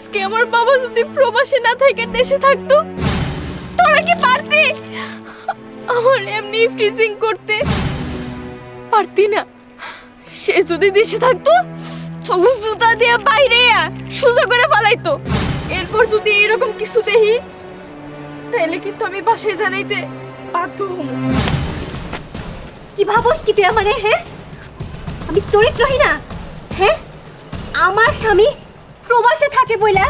আজকে আমার বাবা যদি প্রবাসে না থেকে দেশে থাকতো, তোরা কি পারতি? আমার এমনি ফ্রিজিং করতে। পারতি না। সে যদি দেশে থাকতো জুতা দিয়ে বাইরে করে এরপর যদি এরকম কিছু দেখি, তাহলে কিন্তু আমি বাসায় জানাইতে বাধ্য হব। কি ভাবস কি তুই আমারে হ্যাঁ? আমি চরিত্রহী না হ্যাঁ? আমার স্বামী প্রবাসে থাকে বইলা?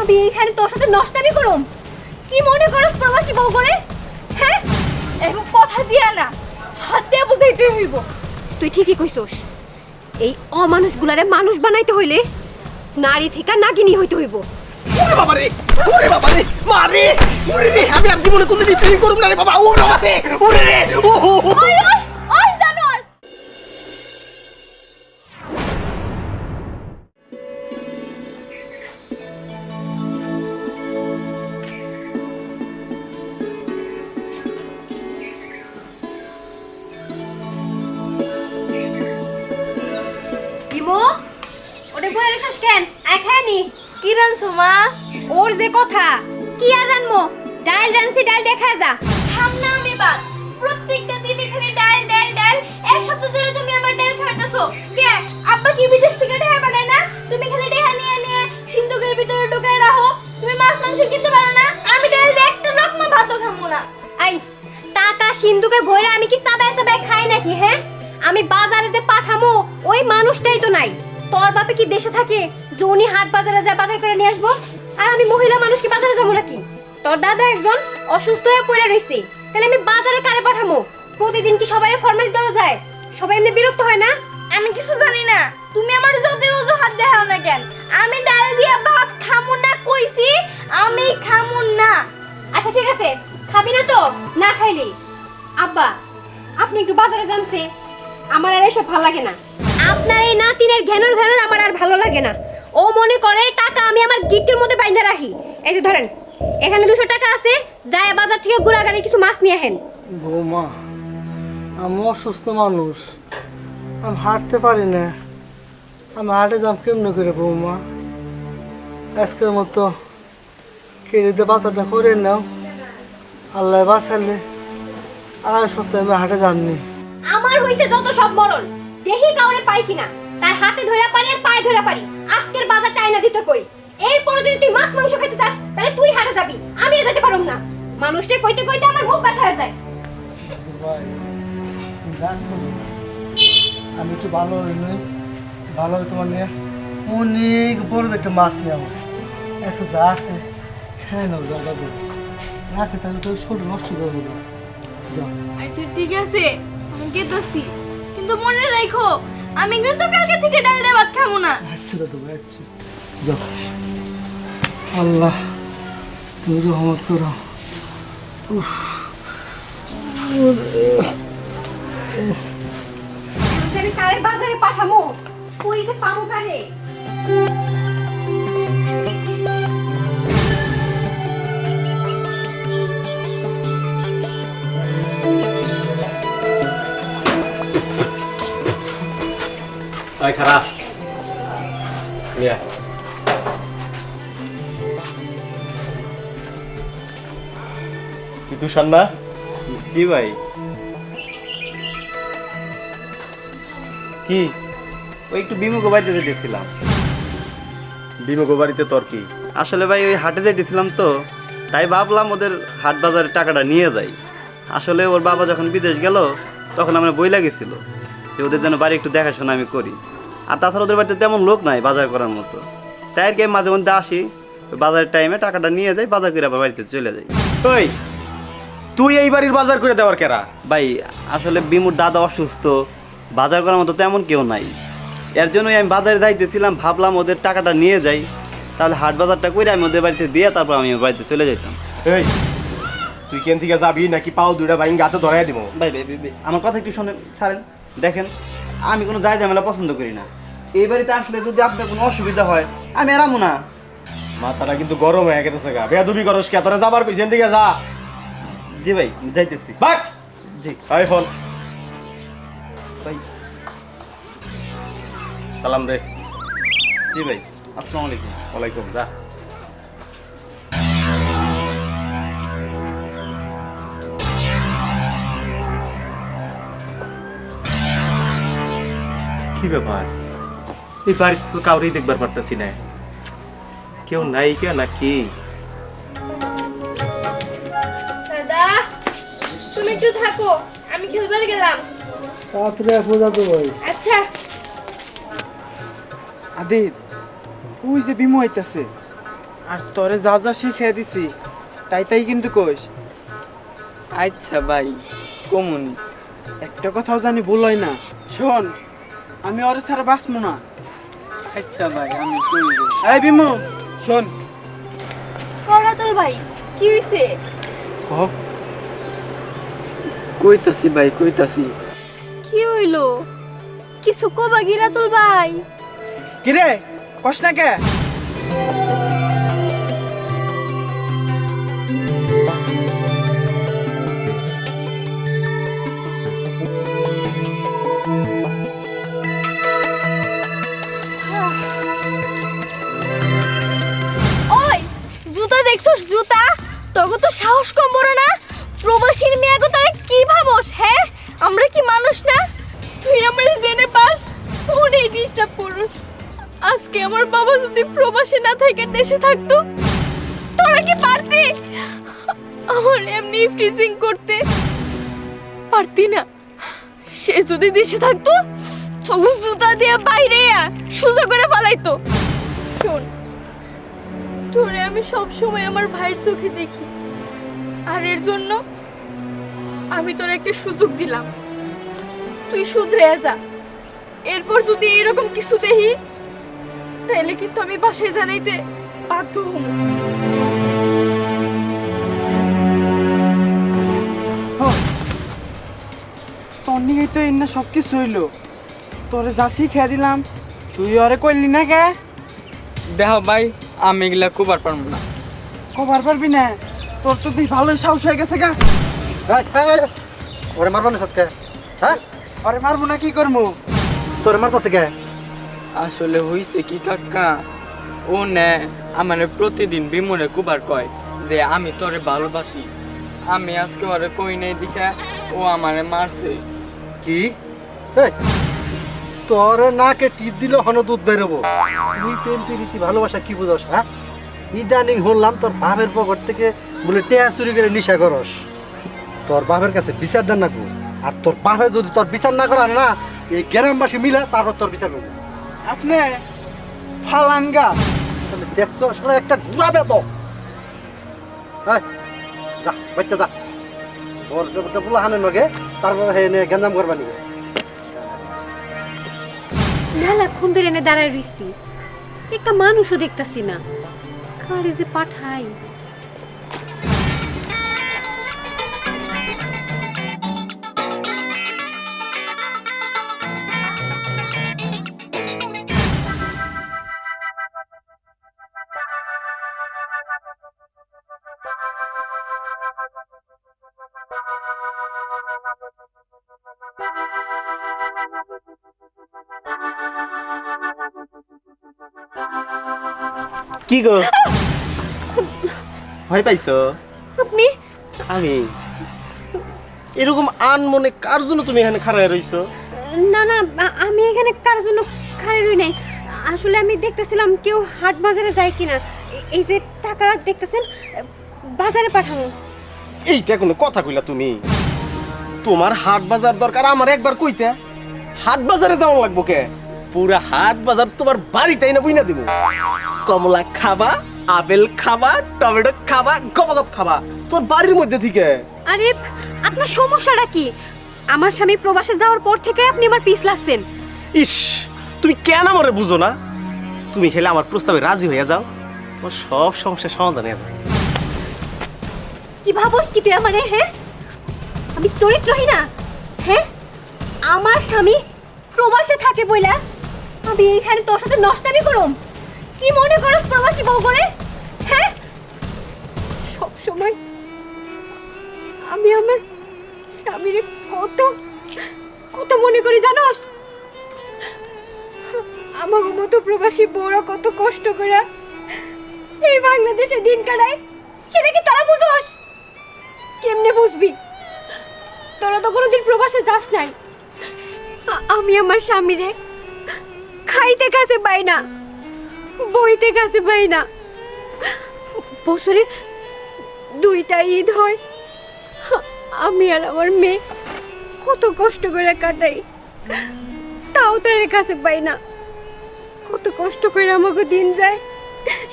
আমি এইখানে তোর সাথে নষ্টামি করুম? কি মনে করস প্রবাসী বউ করে? হ্যাঁ? এখন কথা দিয়া না, হাত দিয়ে বুঝাইতে হইব। তুই ঠিকই কইছস, এই অমানুষগুলারে মানুষ বানাইতে হইলে নারী থেকে নাগিনী হইতে হইব। ওরে বাবা রে ওরে বাবা রে, মারে ওরে রে, আমি আর জীবনে কোনদিন ট্রেনিং করব না রে বাবা ওরে বাবা রে কি আর রানমো? ডাল রানছি ডাল দেখা যা। থাম না আমি বাদ। প্রত্যেকটা দিনে খালি ডাল ডাল ডাল। এক সপ্তাহ ধরে তুমি আমার ডাল খাইতেছো কে? আব্বা কি বিদেশ থেকে ঢেয়া পাঠায় না? তুমি খালি ঢেয়া নিয়ে নিয়ে সিন্ধুকের ভিতরে ঢুকায় রাখো। তুমি মাছ মাংস কিনতে পারো না। আমি ডাল একটা রকম ভাতও খাব না। আই টাকা সিন্ধুকে ভরে আমি কি চাবায় চাবায় খাই নাকি হ্যাঁ? আমি বাজারে যে পাঠামো ওই মানুষটাই তো নাই। তোর বাপে কি দেশে থাকে? যে উনি হাট বাজারে যা বাজার করে নিয়ে আসব আর আমি মহিলা মানুষ কি বাজারে যাব নাকি? তোর দাদা একজন অসুস্থ হয়ে পড়ে রয়েছে। তাহলে আমি বাজারে কারে পাঠামো? প্রতিদিন কি সবাই ফরমাইশ দেওয়া যায়? সবাই এমনি বিরক্ত হয় না? আমি কিছু জানি না। তুমি আমার যতই অজুহাত দেখাও না কেন? আমি ডাল দিয়ে ভাত খামু না কইছি আমি খামু না। আচ্ছা ঠিক আছে। খাবি না তো? না খাইলি। আব্বা আপনি একটু বাজারে জানছে আমার আর এসব ভালো লাগে না। আপনার এই নাতিনের ঘ্যানোর ঘ্যানোর আমার আর ভালো লাগে না। ও মনে করে টাকা আমি আমার গিফটের মধ্যে বাইন্ধা রাখি। এই যে ধরেন এখানে দুশো টাকা আছে যায় বাজার থেকে ঘুরা গাড়ি কিছু মাছ নিয়ে আহেন বৌমা আমি অসুস্থ মানুষ আমি হাঁটতে পারি না। আমি হাঁটে যাম কেমনে করে বৌমা? আজকের মতো কেড়িতে বাচ্চাটা করে নাও। আল্লাহ বাঁচালে আগামী সপ্তাহে আমি হাটে যামনি। আমার হইছে যত সব মরণ দেখি কাউরে পাই কিনা। তার হাতে ধরা পারি আর পায়ে ধরা পারি আজকের বাজারটা আইনা দিতে কই? এরপরে যদি তুই মাছ মাংস খেতে চাস তাহলে তুই হাটে যাবি। আমি যেতে পারুম না। মানুষটা কইতে কইতে আমার মুখ ব্যথা হয়ে যায়। আমি একটু ভালো হইলে ভালো তোমার নিয়ে। অনেক বড় একটা মাছ নিয়ে আমার এসে যা আছে খেয়ে যা দাদু না খেতে তাহলে তো ছোট নষ্ট করে দেবো। যাও। আচ্ছা ঠিক আছে আমি গেতাছি। কিন্তু মনে রাখো আমি কিন্তু কালকে থেকে ডাল দিয়ে ভাত খাব না। আচ্ছা দাদু আচ্ছা যাও। আল্লাহ তুমি রহমত করো। উফ। কারে বাজারে পাঠামো? যে পামু কারে? আয় খারাপ ইয়া কি তুষার না জি ভাই কি ওই একটু বিমুখ বাড়িতে যেতেছিলাম বিমুখ বাড়িতে তোর কি আসলে ভাই ওই হাটে যাইতেছিলাম তো তাই ভাবলাম ওদের হাট বাজারের টাকাটা নিয়ে যাই। আসলে ওর বাবা যখন বিদেশ গেল তখন আমরা বই লাগেছিল যে ওদের জন্য বাড়ি একটু দেখাশোনা আমি করি। আর তাছাড়া ওদের বাড়িতে তেমন লোক নাই বাজার করার মতো। তাই আর কি মাঝে মধ্যে আসি বাজারের টাইমে টাকাটা নিয়ে যাই বাজার করে আবার বাড়িতে চলে যাই। ওই তুই এই বাড়ির বাজার করে দেওয়ার কেরা? ভাই আসলে বিমুর দাদা অসুস্থ বাজার করার মতো তেমন কেউ নাই। এর জন্যই আমি বাজারে যাইতেছিলাম ভাবলাম ওদের টাকাটা নিয়ে যাই। তাহলে হাট বাজারটা করে আমি ওদের বাড়িতে দিয়ে তারপর আমি বাড়িতে চলে যেতাম এই তুই কেন থেকে যাবি নাকি পাও দুটা বাইন গাতে ধরাই দিব? ভাই, ভাই, আমার কথা একটু শোনেন ছাড়েন। দেখেন আমি কোনো যাই ঝামেলা পছন্দ করি না। এই বাড়িতে আসলে যদি আপনার কোনো অসুবিধা হয় আমি এরামু না। মাথাটা কিন্তু গরম হয়ে গেছে গা। বেয়াদুবি করস কে? তোরা যাবার কইছেন দিকে যা। জি ভাই যাইতেছি। বাক! জি। IPhone. ভাই। সালাম দে। জি ভাই আসসালামু আলাইকুম। ওয়ালাইকুম যা। কি ব্যাপার? এই বাড়িতে তো কাউরেই দেখবার পারতাছি না। কেউ নাই কে নাকি? দাদা তুমি একটু থাকো আমি খেলবার গেলাম। তাড়াতাড়ি আসব দাদু ভাই। আচ্ছা। আদিত ওই যে বিমু হইতাছে আর তোরে যা যা শিখিয়ে দিছি তাই তাই কিন্তু কইস। আচ্ছা ভাই কমুনি। একটা কথাও জানি ভুল হয় না। শোন আমি ওরে ছাড়া বাঁচবো না। আচ্ছা ভাই আমি শুনব এই বিমু শোন। করাতল ভাই কি হইছে? কইতাছি ভাই কইতাছি। কি হইল? কিছু কবা গিরাতল ভাই। কিরে কষ্ট না কে? দেখছস জুতা? তোকে তো সাহস কম বড় না? প্রবাসীর মেয়াগো তারা কি ভাবস হ্যাঁ আমরা কি মানুষ না? তুই আমার জেনে পাস, অনেক ডিস্টার্ব করস। আজকে আমার বাবা যদি প্রবাসী না থেকে দেশে থাকতো, তোরা কি পারতি? আমার এমনি ফ্রিজিং করতে। পারতি না। সে যদি দেশে থাকতো, তোকে জুতা দিয়ে বাইরে সোজা করে ফেলাইতো। শোন তোরে আমি সব সময় আমার ভাইয়ের চোখে দেখি। আর এর জন্য আমি তোর একটা সুযোগ দিলাম। তুই শুধরে যা। এরপর যদি এরকম কিছু দেখি তাহলে কিন্তু আমি বাসায় জানাইতে বাধ্য হব। তোর নিয়ে তো এনে সব কিছু হইল। তোরে যা শিখিয়ে দিলাম তুই ওরে কইলি না কে? দেহ ভাই আমি এগুলা কুবার পারব না। কবার পারবি না? তোর তো তুই ভালোই সাহস হয়ে গেছে গা। ওরে মারবো না সত্যি হ্যাঁ? ওরে মারবো না কি করব? তোরে মারতাছে কে? আসলে হইছে কি কাকা? ও নে আমার প্রতিদিন বিমনে কুবার কয় যে আমি তোরে ভালোবাসি। আমি আজকে ওরে কই নাই দিখা ও আমারে মারছে। কি? এই, তোরে নাকে টিপ দিলে হন দুধ বেরোবো। তুই প্রেম প্রীতি ভালোবাসা কি বুঝস হ্যাঁ? ইদানিং শুনলাম তোর বাপের পকেট থেকে বলে টেয়া চুরি করে নিশা করস। তোর বাপের কাছে বিচার দেন না। আর তোর বাপে যদি তোর বিচার না করা না এই গ্রামবাসী মিলে তারপর তোর বিচার করব। আপনি ফালাঙ্গা। তাহলে দেখছ আসলে একটা ঘুরা বেত যা বাচ্চা যা। একটা পোলা হানের নগে তারপর হে গেঞ্জাম করবা নিবে মেলাক্ষণ ধরে এনে দাঁড়ায় রইছি। একটা মানুষও দেখতাছি না। কারে যে পাঠাই? কি গো? ভয় পাইছো? আপনি? আমি? এরকম আন মনে কার জন্য তুমি এখানে খাড়ায় রইছো? না না আমি এখানে কারোর জন্য খাড়ি রই নাই। আসলে আমি দেখতেছিলাম কেউ হাট বাজারে যায় কিনা। এই যে টাকা দেখতেছেন বাজারে পাঠাবো। এইটা কোনো কথা কইলা তুমি? তোমার হাট বাজার দরকার আমার একবার কইতে। হাট বাজারে যাওয়া লাগবো কে? পুরা হাট বাজার তোমার বাড়িতেই না বুঝনা দিব কমলা খাবা আপেল খাবা টমেটো খাবা গপ গপ খাবা। তোর বাড়ির মধ্যে থেকে। আরে আপনার সমস্যাটা কি? আমার স্বামী প্রবাসে যাওয়ার পর থেকে আপনি আমার পিছ লাগছেন। ইস তুমি কেন আমারে বুঝো না? তুমি হেলে আমার প্রস্তাবে রাজি হয়ে যাও। তোমার সব সমস্যার সমাধান হয়ে যাবে। কি ভাবস কি তুই আমারে হ্যাঁ? আমি চরিত্রহী না হ্যাঁ? আমার স্বামী প্রবাসে থাকে বইলা। আমি এইখানে তোর সাথে নষ্টামি করুম? কি মনে করস প্রবাসী বউ করে হ্যাঁ? সব সময় আমি আমার স্বামীরে কত কত মনে করি জানোস? আমার মতো প্রবাসী বউরা কত কষ্ট করে এই বাংলাদেশে দিন কাটায়, সেটা কি তারা বুঝোস? কেমনে বুঝবি? তোরা তো কোনোদিন প্রবাসে যাস নাই। আমি আমার স্বামীরে খাইতে কাছে পাই না, বইতে কাছে পাই না। বছরে দুইটা ঈদ হয়, আমি আর আমার মেয়ে কত কষ্ট করে কাটাই, তাও তার কাছে পাই না। কত কষ্ট করে আমাকে দিন যায়,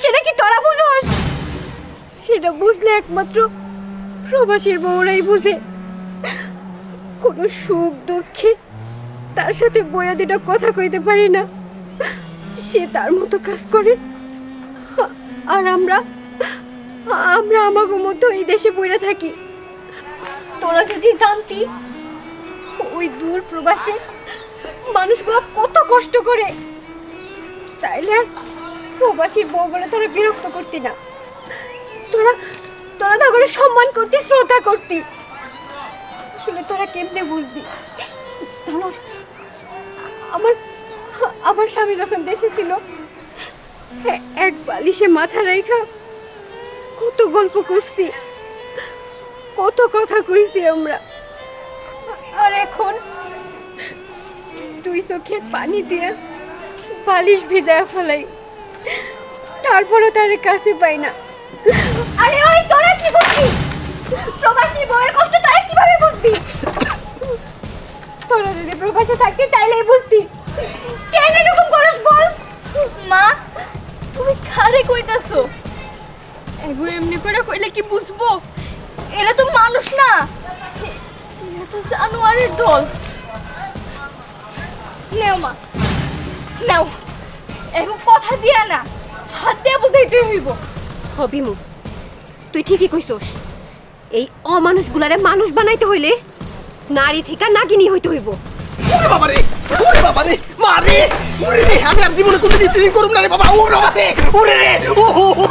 সেটা কি তোরা বুঝোস? সেটা বুঝলে একমাত্র প্রবাসীর বউরাই বুঝে। কোনো সুখ দুঃখে তার সাথে বইয়া দুটা কথা কইতে পারি না। সে তার মতো কাজ করে? আর আমরা আমরা আমাকে মতো এই দেশে বইরা থাকি। তোরা যদি জানতি, ওই দূর প্রবাসে মানুষগুলো কত কষ্ট করে। তাইলে আর প্রবাসী বউ বলে তোরা বিরক্ত করতি না। তোরা তোরা তো করে সম্মান করতি, শ্রদ্ধা করতি। আসলে তোরা কেমনে বুঝবি? আমার আমার স্বামী যখন দেশে ছিল এক বালিশে মাথা রেখা কত গল্প করছি, কত কথা কইছি আমরা। আর এখন দুই চোখের পানি দিয়ে বালিশ ভিজায় ফেলাই, তারপরও তার কাছে পাই না। আরে ওই তোরা কি বুঝবি? প্রবাসী বউয়ের কষ্ট তোরা কীভাবে বুঝবি? তোরা যদি প্রবাসে থাকতি তাইলেই বুঝতি। এগো এমনি করে কইলে কি বুঝব? এরা তো মানুষ না। এ- এরা তো জানোয়ারের দল। নেও মা। নাও। এখন কথা দিয়া না। হাত দিয়া বুঝাইতে হইব। হবিমু তুই ঠিকই কইছস। এই অমানুষগুলারে মানুষ বানাইতে হইলে নারী থেকে নাগিনী হইতে হইব। ওরে বাবা রে ওরে বাবা রে মারে ওরে রে আমি আর জীবনে কোনোদিন ট্রেনিং করুম না রে বাবা ওরে বাবা রে ওরে রে ও হো হো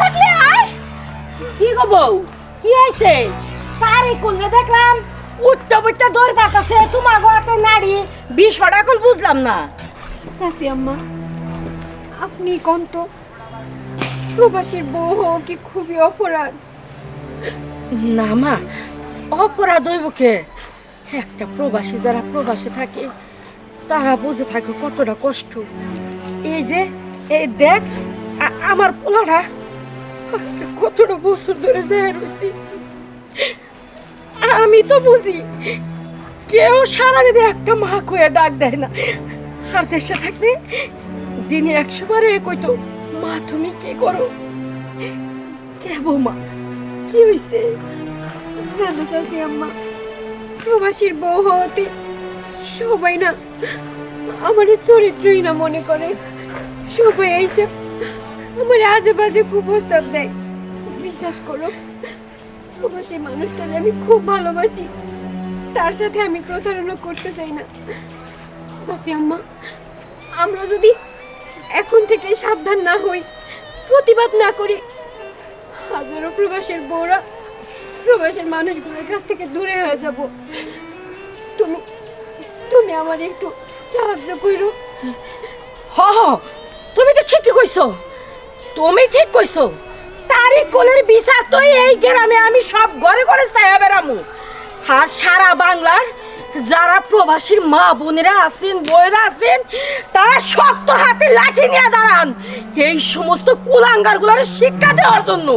থাকলে আয়। কি গো বউ? কি হয়েছে? তারই কুলরে দেখলাম উঠতে উঠতে দৌড় পাতাছে তোমার ঘরতে নারী বিষয়টা কল বুঝলাম না। সাফি আম্মা আপনি কোন তো? প্রবাসীর বউ হওয়া কি খুবই অপরাধ। না মা অপরাধ হইব কে? একটা প্রবাসী যারা প্রবাসে থাকে তারা বুঝে থাকে কতটা কষ্ট। এই যে এই দেখ আমার পোলাটা। আজকে কতটা বছর ধরে যায় রয়েছি আমি তো বুঝি, কেউ সারা যদি একটা মা কয়ে ডাক দেয় না। আর দেশে থাকলে দিনে একশো বারে কইতো, মা, তুমি কি করো? কে বৌমা কি হয়েছে জানো চাচি আম্মা, প্রবাসীর বউ হওয়াতে সবাই না আমার চরিত্রই না মনে করে। সবাই এসে আমার বাজে খুব প্রস্তাব দেয়। বিশ্বাস করো প্রবাসী মানুষটাকে আমি খুব ভালোবাসি। তার সাথে আমি প্রতারণা করতে চাই না। চাচি, আম্মা, আমরা যদি এখন থেকে সাবধান না হই, প্রতিবাদ না করি, হাজারো প্রবাসের বউরা প্রবাসের মানুষগুলোর কাছ থেকে দূরে হয়ে যাব। তুমি তুমি আমার একটু সাহায্য করো। হ, তুমি তো ঠিকই কইছো। তুমি ঠিক কইছো। তারই কোলের বিচার তো এই গ্রামে আমি সব ঘরে ঘরে ছায়া বেড়ামু। আর সারা বাংলার যারা প্রবাসীর মা বোনেরা আছেন বইরা আছেন, তারা শক্ত হাতে লাঠি নিয়ে দাঁড়ান। এই সমস্ত কুলাঙ্গার শিক্ষা দেওয়ার জন্য।